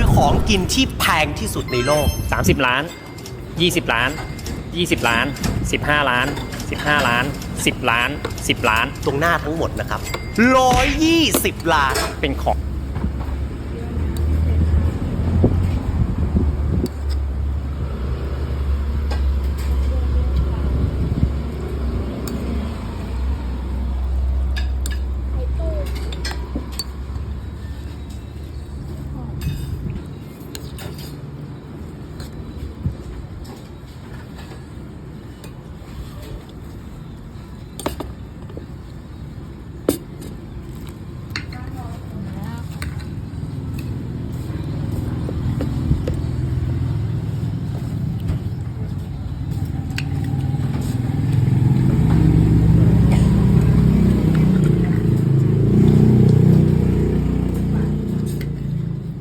คือของกินที่แพงที่สุดในโลก 30 ล้าน 20 ล้าน 20 ล้าน 15 ล้าน 15 ล้าน 10 ล้าน 10 ล้าน ตรงหน้าทั้งหมดนะครับ 120 ล้าน เป็นของ